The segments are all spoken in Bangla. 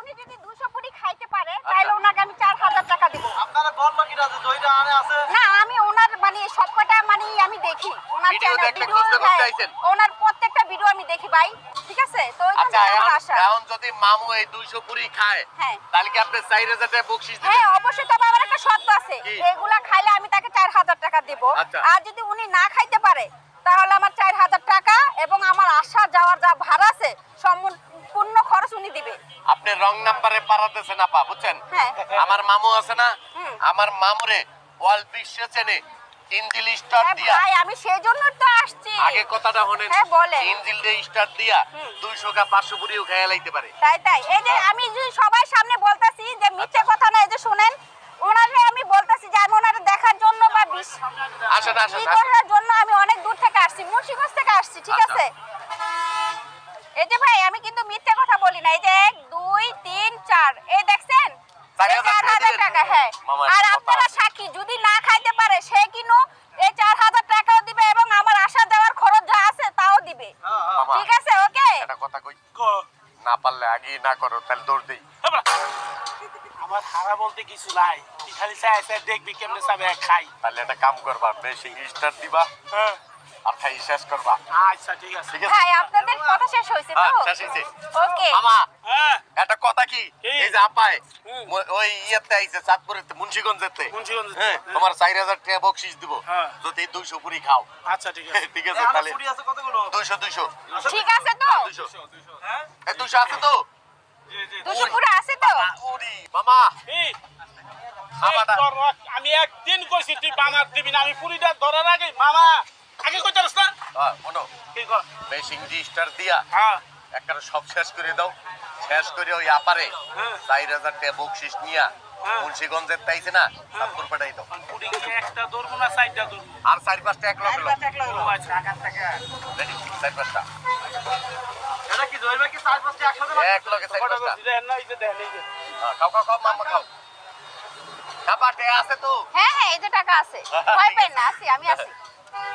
উনি যদি দুশো পুরি খাইতে পারে তাহলে ওনাকে আমি চার হাজার টাকা দিব। আপনারা কিনা যে দইটা আনে আছে? না আমি ওনার মানে সবকটা মানে আমি দেখি। ওনার ভিডিও চ্যানেল খুঁজতে আইছেন? ওনার প্রত্যেকটা ভিডিও আমি দেখি ভাই ঠিক আছে? তো আচ্ছা এখন যদি মামু এই দুইশো পুরি খায় হ্যাঁ। তাহলে কি আপনি চার হাজার টাকা বকশিস দিবেন? হ্যাঁ অবশ্যই তবে আমার একটা শর্ত আছে। এগুলা খাইলে আমি তাকে চার হাজার টাকা দিব। আচ্ছা। আর যদি উনি না খাইতে পারে তাহলে আমার চার হাজার টাকা এবং আমার আসা যাওয়ার যা ভাড়া আছে সম্পূর্ণ খরচ উনি দিবে আপনি রং নাম্বারে পারাতেছে না পা বুঝছেন? হ্যাঁ। আমার মামু আছে না? আমার মামুরে ওয়াল বিশ্ব চেনে ইঞ্জিল স্টার হ্যাঁ দিয়া। ভাই আমি সেই জন্য তো আসছি। আগে কথাটা হনেন হ্যাঁ, বলেন। ইঞ্জিল দিয়ে স্টার দিয়া হুম। দুইশো কা পাঁচশো পুরিও খেয়ে লাইতে পারে। তাই তাই। এই যে আমি যে সবাই সামনে বলতাছি যে মিথ্যে কথা না এই যে শুনেন ওনারে আমি বলতাছি যে আমি ওনারে দেখার জন্য বা বিশ- আসেন আসেন। জন্য আমি অনেক দূর থেকে আসছি মুন্সিগঞ্জ থেকে আসছি ঠিক আচ্ছা। আছে? এই যে ভাই আমি কিন্তু মিথ্যে কথা বলি না। এই যে এক দুই তিন চার। এই দেখছেন? চার হাজার টাকা হ্যাঁ। আর আপনারা সাক্ষী যদি না খাইতে পারে সে কিনো এই চার হাজার টাকাও দিবে এবং আমার আসা যাওয়ার খরচ যা আছে তাও দিবে। ঠিক আছে ওকে? একটা কথা কই? না পারলে আগে না করো তাহলে দৌড় দেই। আমার হারা বলতে কিছু নাই। তুই খালি চাই দেখবি কেমনে চাবে খাই। তাহলে একটা কাম করবা বেশি স্টার দিবা। হ্যাঁ। আর খাই শেষ করবা। আচ্ছা ঠিক আছে। ঠিক আছে? ভাই আপনাদের কথা শেষ হয়েছে হ্যাঁ তো? শেষ হয়েছে। ওকে মামা হ্যাঁ। একটা কথা কি? এই যে আপায় ওই ইয়েতে আইছে চাঁদপুরেতে মুন্সিগঞ্জেতে। মুন্সিগঞ্জ হ্যাঁ তোমার চার হাজার টাকা বকশিস দিব। হ্যাঁ। যদি দুইশো পুরি খাও। আচ্ছা ঠিক আছে। ঠিক আছে তাহলে ছুটি আছে কতগুলো? দুইশো দুইশো। ঠিক আছে তো? দুইশো। হ্যাঁ? এই দুইশো আছে তো? জি জি দুশো পুরো। আছে তো? মামা আমি একদিন কইছি তুই বামার দিবি না। আমি পুরিটা ধরার আগে মামা! আগে কই জানিস না? হ্যাঁ, শোনো। কি কর? বেশি স্টার দিয়া হ্যাঁ। একটা সব শেষ করে দাও। শেষ করে ওই আপারে হ্যাঁ। চার হাজার টাকা বকশিস নিয়া হ্যাঁ। মুন্সিগঞ্জের তাইছে না চাঁদপুর পাঠাই দাও। একটা ধরবো না সাইডটা ধরবো? আর চার পাঁচটা এক লক্ষ আচ্ছা। রেডি চার পাঁচটা। এটা কি দইবা কি? চার পাঁচটা একসাথে এক লগে চার পাঁচটা। করছি দেখেন না এই যে দেখেন এই যে। হ্যাঁ, খাও খাও খাও মাম্মা খাও। খাবারটা আছে তো? হ্যাঁ হ্যাঁ এই যে টাকা আছে। ভয় পেন না আছি আমি আছি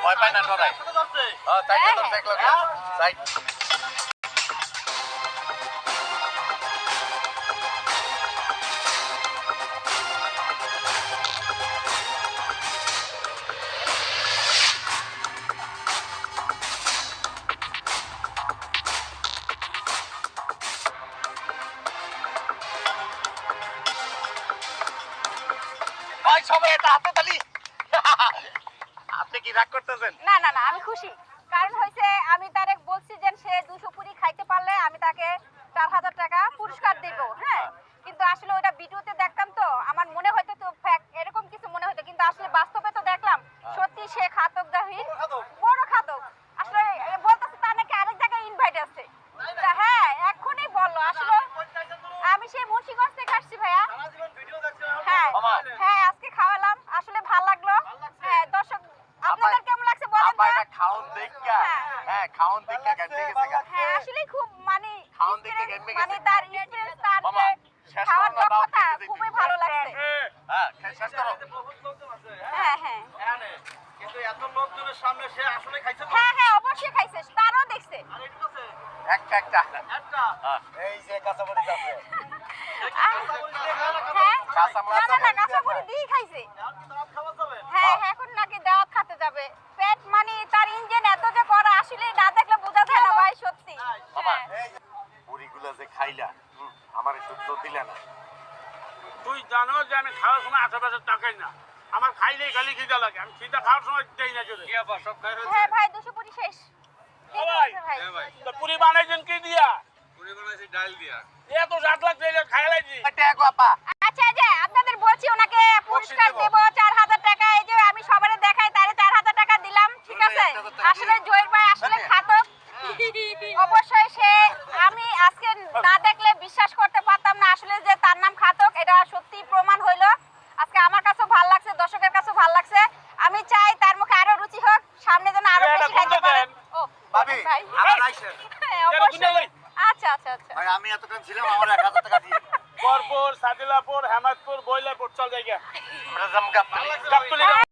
ভয় পাই না ডরাই যাচ্ছে হ্যাঁ চাইটা হ্যাঁ, তো হ্যাঁ। দেখল চাই ভাই সবাই এটা হাতে তালি আপনি রাগ করতেছেন? না না না, আমি খুশি। কারণ হয়েছে আমি তারে বলছি যে সে দুশো পুরি খাইতে পারলে আমি তাকে চার হাজার টাকা পুরস্কার দেব হ্যাঁ? কিন্তু আসলে ওইটা ভিডিওতে দেখতাম তো, আমার মনে হয়তো তো fact, এরকম কিছু মনে হতো কিন্তু আসলে বাস্তবে তো দেখলাম সত্যি সে খাতক জাহির বড় খাতক আসলে এ বলতেছে তার নাকি আরেক জায়গায় ইনভাইট আছে তা হ্যাঁ এক্ষুনি বলল আসলে আমি সেই মুন্সিগঞ্জ থেকে আসছি ভাইয়া ভিডিও দেখছি হ্যাঁ মামা। হ্যাঁ আজকে খাওয়ালাম আসলে ভালো লাগল হ্যাঁ দর্শক আপনাদের কেমন লাগছে বলেন আপা তো এটা খাওন দেখা হ্যাঁ। হ্যাঁ খাওন দেখা গেছে গেছে গা। হ্যাঁ আসলে খুব মানে খাওন দেখে experience- গেমে মানে তার তার যে খাওয়ার দক্ষতা খুবই ভালো লাগছে। হ্যাঁ খে- শেষ করো। হ্যাঁ। হ্যাঁ হ্যাঁ। কিন্তু এত লোকজনের সামনে সে আসলে খাইছে তো? হ্যাঁ হ্যাঁ অবশ্যই খাইছে তারও দেখছে। আর এটুকু আছে? একটা একটা। একটা? হ্যাঁ, এই যে কাঁচামরিচ আছে। হ্যাঁ? হ্যাঁ হ্যাঁ, এখন নাকি দাওয়াত খেতে যাবে। পেট মানে তার ইঞ্জিন এত যে করা আসলে না দেখলে বোঝা যায় না ভাই সত্যি বাবা হ্যাঁ। এই যে পুরিগুলো যে খাইলা। আমার একটু তো দিলে না। তুই জানো যে আমি খাওয়ার সময় আশেপাশে তাকাই না। আমার খাইলেই খালি খিদা লাগে আমি খিদা খাওয়ার সময় দেই না চলে হ্যাঁ ভাই দুশো পুরি শেষ। ঠিক ভাই। আছে ভাই। তো পুরি বানাইছেন কি দিয়া? পুরি বানাইছি ডাল দিয়া। এত জাত লাগছে এটা খাই এটা এক আপা। আচ্ছা যে আপনাদের বলছি ওনাকে পুরস্কার দেব। দেব চার হাজার টাকা। এই যে আমি সবারে দেখাই তারে চার হাজার টাকা দিলাম ঠিক আছে? আসলে জয়ের ভাই আসলে আরে। অবশ্যই সে আমি আজকে না দেখলে বিশ্বাস করতে পারতাম না আসলে যে তার নাম খাতক এটা সত্যি প্রমাণ হইল। আজকে আমার কাছেও ভালো লাগছে দর্শকের কাছেও ভালো লাগছে। আমি চাই তার মুখে আরও রুচি হোক সামনে যেন আরও বেশি খাইতে পারে ও ভাবি, ভাই। আবার আইসেন। হ্যাঁ, অবশ্যই। আচ্ছা আচ্ছা আচ্ছা। ভাই আমি এতক্ষণ ছিলাম আমার এক হাজার টাকা দিয়ে। বরপুর সাদিলাপুর হেমাদপুর বইলাপুর চল জায়গা। আমরা জাম যাও।